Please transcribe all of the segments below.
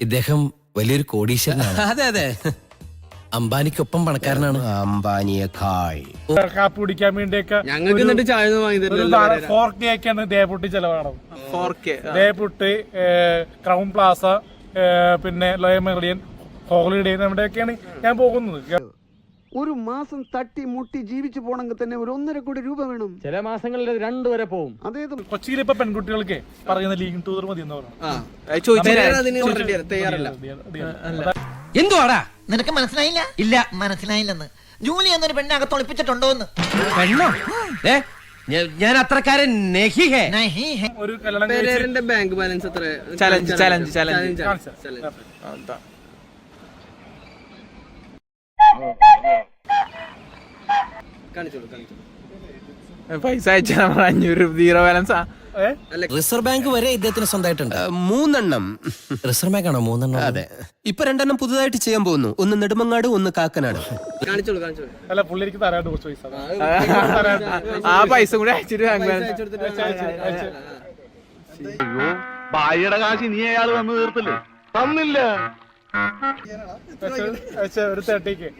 ഇദ്ദേഹം വലിയൊരു കോടീശ്വരനാണ്. അതെ അതെ. അംബാനിക്കൊപ്പം പണക്കാരനാണ്. അംബാനിയേക്കാൾ. കാപ്പി കുടിക്കാൻ വേണ്ടിയൊക്കെ ഞങ്ങൾക്ക് എന്നിട്ട് ചായ ഒന്നും വാങ്ങി തരില്ല ഫോർ കെ ഒക്കെയാണ് ദേപുട്ടി ചെലവാണ് ഫോർ കെ ദേപുട്ടി ക്രൗൺ പ്ലാസ ഏ, പിന്നെ ലോയ മെറിഡിയൻ ഹോളിഡേ നമ്മുടെയൊക്കെയാണ് ഞാൻ പോകുന്നത്. ഒരു മാസം തട്ടി മുട്ടി ജീവിച്ചു പോണെങ്കിൽ തന്നെ ഒരു ഒന്നര കോടി രൂപ വേണം. ചില മാസങ്ങളിൽ രണ്ടു വരെ പോവും. അതേത് കൊച്ചിയിൽ ഇപ്പൊ പെൺകുട്ടികൾക്ക് പറയുന്ന ലീഗ് ടൂർ മതി എന്ന് പറഞ്ഞു എന്തുവാടാ? നിനക്ക് മനസ്സിലായില്ല? ഇല്ല മനസ്സിലായില്ലെന്ന്. ജൂലി എന്നൊരു പെണ്ണെ അകത്ത് ഒളിപ്പിച്ചിട്ടുണ്ടോ എന്ന്. പെണ്ണോ? ഏ? ഞാൻ- അത്രക്കാരൻ ബാങ്ക് ബാലൻസ് എത്ര? ചലഞ്ച് ചലഞ്ച് ചലഞ്ച് പൈസ അയച്ചാൽ അഞ്ഞൂറ് സീറോ ബാലൻസാ ഏ? റിസർവ് ബാങ്ക് വരെ ഇദ്ദേഹത്തിന് സ്വന്തമായിട്ടുണ്ട് മൂന്നെണ്ണം റിസർവ് ബാങ്ക് ആണോ മൂന്നെണ്ണം അതെ ഇപ്പൊ രണ്ടെണ്ണം പുതുതായിട്ട് ചെയ്യാൻ പോകുന്നു ഒന്ന് നെടുമങ്ങാട് ഒന്ന് കാക്കനാട് കാണിച്ചോളൂ കാണിച്ചോളൂ അല്ല പുള്ളിക്ക് തരാണ്ട് കുറച്ച് പൈസ ആ പൈസ കൂടെ അയച്ചിട്ട് ബാങ്ക് ഭാര്യയുടെ കാശ് നീ അയാൾ വന്ന് തീർത്തില്ലേ തന്നില്ല ഒരു തേർട്ടിക്ക്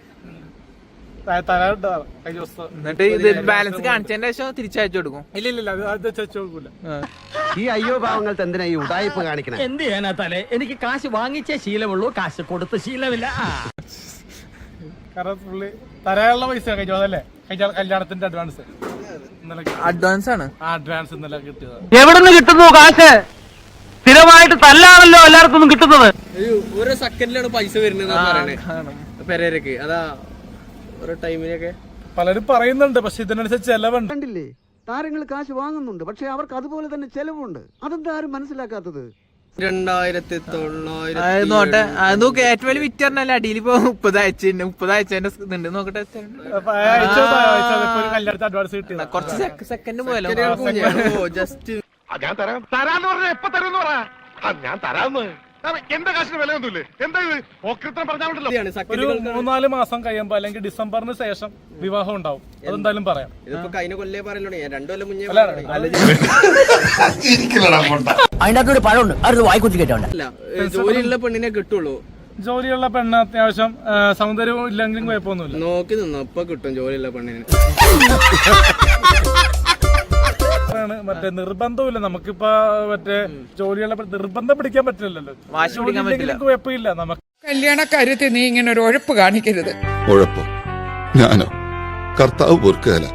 എന്നിട്ട് ഇത് ബാലൻസ് കാണിച്ചതിന്റെ ശേഷം തിരിച്ചയച്ചു കൊടുക്കും. ഇല്ല ഇല്ല അത് കൊടുക്കൂല. ഈ അയ്യോ പാവങ്ങൾക്ക് എന്തിനാ ഈ ഉടായ്പ കാണിക്കണേ? എന്ത് ചെയ്യാനാ തലേ? എനിക്ക് കാശ് വാങ്ങിച്ചേ ശീലമുള്ളൂ കാശ് കൊടുത്ത് ശീലമില്ല. ആ. കാരണം പുള്ളി തരാനുള്ള പൈസ കഴിഞ്ഞു അതല്ലേ കല്യാണത്തിന്റെ അഡ്വാൻസ് അഡ്വാൻസ് ആണ്. ആ അഡ്വാൻസ് ഇന്നലെ കിട്ടിയത് എവിടുന്ന് കിട്ടുന്നു കാശ്? സ്ഥിരമായിട്ട് തല്ലാണല്ലോ എല്ലായിടത്തും കിട്ടുന്നത്. ഒരു ഓരോ സെക്കൻഡിലാണ് പൈസ വരുന്നത് പറയണേ. പെരേരക്ക്. അതാ ഓരോ ടൈമിനൊക്കെ പലരും പറയുന്നുണ്ട് പക്ഷെ ഇതിനനുസരിച്ച് ചെലവുണ്ട്. കണ്ടില്ലേ? താരങ്ങൾ കാശ് വാങ്ങുന്നുണ്ട് പക്ഷെ അവർക്ക് അതുപോലെ തന്നെ ചെലവുണ്ട്. അതെന്താ ആരും മനസ്സിലാക്കാത്തത്? രണ്ടായിരത്തി തൊള്ളായിരത്തി നോട്ടെ അത് നോക്ക് ഏറ്റവും വലിയ വിറ്ററിനല്ല അടിയിൽ ഇപ്പൊ മുപ്പത് അയച്ചിട്ടുണ്ട് മുപ്പത് അയച്ചതിന്റെ ഇതുണ്ട് നോക്കട്ടെ കുറച്ച് സെക്കൻഡ് പോയല്ലോ ജസ്റ്റ് ഞാൻ തരാം. തരാന്ന് പറഞ്ഞ എപ്പ തരും ഞാൻ തരാന്ന്. എന്റെ കാശിന് വിലയൊന്നുമില്ലേ എന്താ ഇത്? ഓക്രിത്രം പറഞ്ഞാൽ ഒരു മൂന്നാൽ മാസം കഴിയുമ്പോ അല്ലെങ്കിൽ ഡിസംബറിന് ശേഷം വിവാഹം ഉണ്ടാവും. അതെന്തായാലും പറയാം. ഇതിപ്പോ കഴിഞ്ഞ കൊല്ലേ പറയല്ലോ ഞാൻ രണ്ടു കൊല്ലം മുന്നേ അല്ല, അതിന്റെ അകത്തൊരു പഴമുണ്ട്. അത് വായിക്കുത്തി കേട്ടോണ്ട്. ജോലിയുള്ള പെണ്ണിനെ കിട്ടുള്ളൂ. ജോലിയുള്ള പെണ്ണ് അത്യാവശ്യം സൗന്ദര്യവും ഇല്ലെങ്കിലും കുഴപ്പമൊന്നുമില്ല. നോക്കി നിന്നപ്പോ കിട്ടും ജോലിയുള്ള പെണ്ണിന്. ആണ് മറ്റേ നിർബന്ധമില്ല നമുക്കിപ്പോ മറ്റേ ജോലിയുള്ള പെ- നിർബന്ധം പിടിക്കാൻ പറ്റില്ലല്ലോ. വാശി പിടിക്കാൻ ജോലിയില്ലെങ്കിലും കുഴപ്പമില്ല. നമുക്ക് കല്യാണക്കാര്യത്തിൽ നീ ഇങ്ങനെ ഒരു ഉഴപ്പ് കാണിക്കരുത്. ഉഴപ്പോ? ഞാനോ? കർത്താവ് പൊറുക്കുകയല്ല.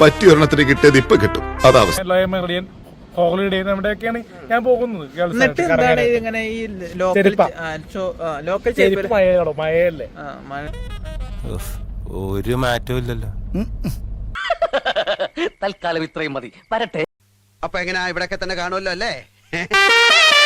പറ്റിയൊരെണ്ണത്തിന് കിട്ടിയത് ഇപ്പൊ കിട്ടും. അതാ അവസ്ഥ. ലോയ മെറിഡിയൻ ഹോളിഡേ നമ്മുടെയൊക്കെയാണ് ഞാൻ പോകുന്നത്? മഴയല്ലേ? ഒരു മാറ്റവും ഇല്ലല്ലോ. തൽക്കാലം ഇത്രയും മതി. വരട്ടെ. അപ്പൊ എങ്ങനെയാ ഇവിടെയൊക്കെ തന്നെ കാണുമല്ലോ അല്ലേ?